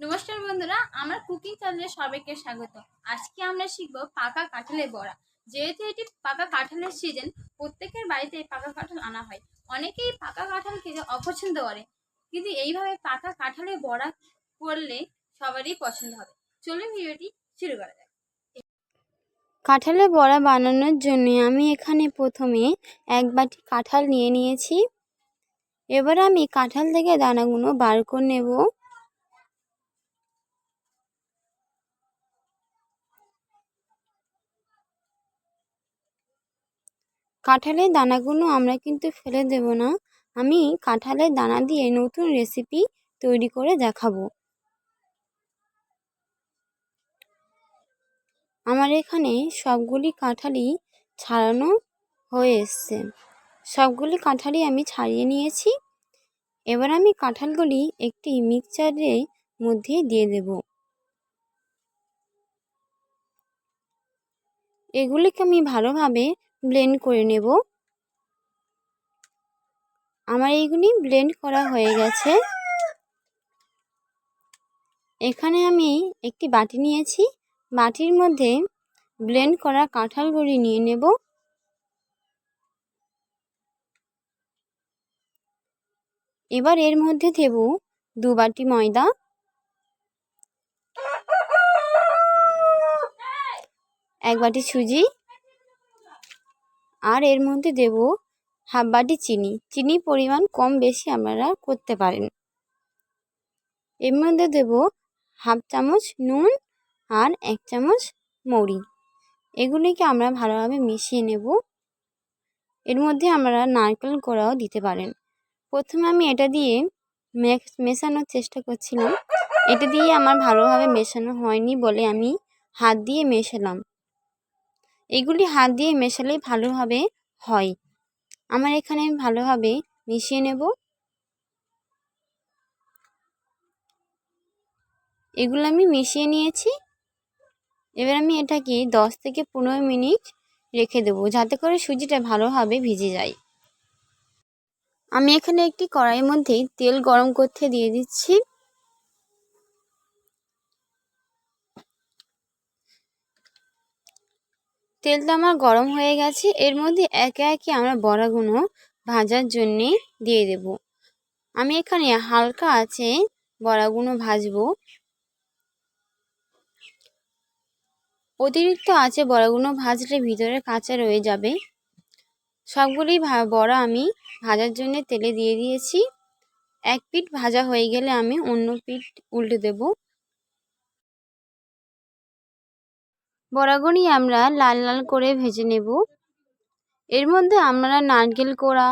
নমস্কার বন্ধুরা, আমার কুকিং চ্যানেলে সবাইকে স্বাগত। আজকে আমরা শিখব পাকা কাঁঠালের বড়া। যেহেতু এটি পাকা কাঁঠালের সিজন প্রত্যেকের বাড়িতে পাকা কাঁঠাল আনা হয়। অনেকেই পাকা কাঁঠাল খেতে অপছন্দ করে। কিন্তু এইভাবে পাকা কাঁঠালের বড়া করলে সবারই পছন্দ হবে। চলুন ভিডিওটি শুরু করা যাক। কাঁঠালের বড়া বানানোর জন্য আমি এখানে প্রথমে এক বাটি কাঁঠাল নিয়ে নিয়েছি। এবার আমি কাঁঠাল থেকে দানাগুলো বার করে নেব। কাঁঠালের দানাগুলো আমরা কিন্তু ফেলে দেব না। আমি কাঁঠালের দানা দিয়ে নতুন রেসিপি তৈরি করে দেখাবো। আমার এখানে সবগুলি কাঁঠালই ছাড়ানো হয়ে এসছে। সবগুলি কাঁঠালই আমি ছাড়িয়ে নিয়েছি। এবার আমি কাঁঠালগুলি একটি মিক্সচারের মধ্যে দিয়ে দেব। এগুলিকে আমি ভালোভাবে ব্লেন্ড করে নেব। আমার এইগুলি ব্লেন্ড করা হয়ে গেছে। এখানে আমি একটি বাটি নিয়েছি। বাটির মধ্যে ব্লেন্ড করা কাঁঠালগুলি নিয়ে নেব। এবার এর মধ্যে দেব দু বাটি ময়দা। এক বাটি সুজি। আর এর মধ্যে দেব হাফ বাটি চিনি। চিনি পরিমাণ কম বেশি আপনারা করতে পারেন। এর মধ্যে দেব হাফ চামচ নুন আর এক চামচ মৌরি। এগুলিকে আমরা ভালোভাবে মিশিয়ে নেব। এর মধ্যে আমরা নারকেল কোড়াও দিতে পারেন। প্রথমে আমি এটা দিয়ে মেশানোর চেষ্টা করছিলাম। এটা দিয়ে আমার ভালোভাবে মেশানো হয়নি বলে আমি হাত দিয়ে মেশালাম। এগুলি হাত দিয়ে মেশালে ভালোভাবে হয়। আমার এখানে আমি ভালোভাবে মিশিয়ে নেব। এগুলো আমি মিশিয়ে নিয়েছি। এবার আমি এটাকে দশ থেকে পনেরো মিনিট রেখে দেবো, যাতে করে সুজিটা ভালোভাবে ভিজে যায়। আমি এখানে একটি কড়াইয়ের মধ্যে তেল গরম করতে দিয়ে দিচ্ছি। তেলটা আমার গরম হয়ে গেছে, এর মধ্যে একে একে আমরা বড়াগুলো ভাজার জন্যে দিয়ে দেব। আমি এখানে হালকা আছে বড়াগুলো ভাজবো। অতিরিক্ত আছে বড়াগুলো ভাজলে ভিতরে কাঁচা রয়ে যাবে। সবগুলি বড়া আমি ভাজার জন্য তেলে দিয়ে দিয়েছি। এক পিঠ ভাজা হয়ে গেলে আমি অন্য পিঠ উল্টে দেব। বড়াগুলি আমরা লাল লাল করে ভেজে নেব। এর মধ্যে আমরা নারকেল কোড়া,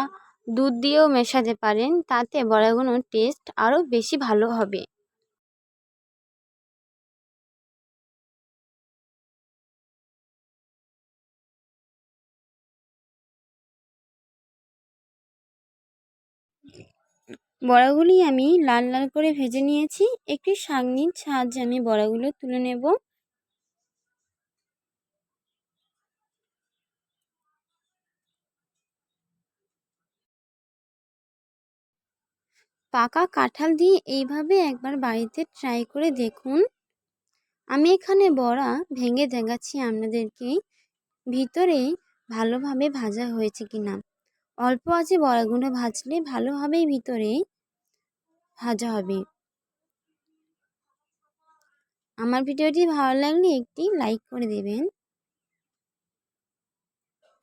দুধ দিয়েও মেশাতে পারেন, তাতে বড়াগুলোর টেস্ট আরও বেশি ভালো হবে। বড়াগুলি আমি লাল লাল করে ভেজে নিয়েছি। একটি শাকনির সাহায্যে আমি বড়াগুলো তুলে নেব। পাকা কাঁঠাল দিয়ে এইভাবে একবার বাড়িতে ট্রাই করে দেখুন। আমি এখানে বড়া ভেঙে দেখাচ্ছি আপনাদেরকে। ভিতরে ভালোভাবে ভাজা হয়েছে কিনা। অল্প আছে বড়াগুলো ভাজলে ভালোভাবেই ভিতরে ভাজা হবে। আমার ভিডিওটি ভালো লাগলে একটি লাইক করে দেবেন।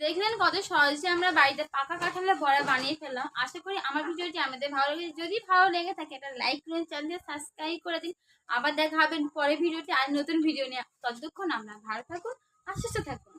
দেখলেন কত সহজে আমরা বাড়িতে পাকা কাঁঠালের বড়া বানিয়ে ফেললাম। আশা করি আমার ভিডিওটি আমাদের ভালো লাগে যদি ভালো লেগে থাকে, একটা লাইক করুন চ্যানেলটি সাবস্ক্রাইব করে দিন। আবার দেখা হবে পরে ভিডিওটি আর নতুন ভিডিও নিয়ে। ততক্ষণ আমরা ভালো থাকুন আর সুস্থ থাকুন।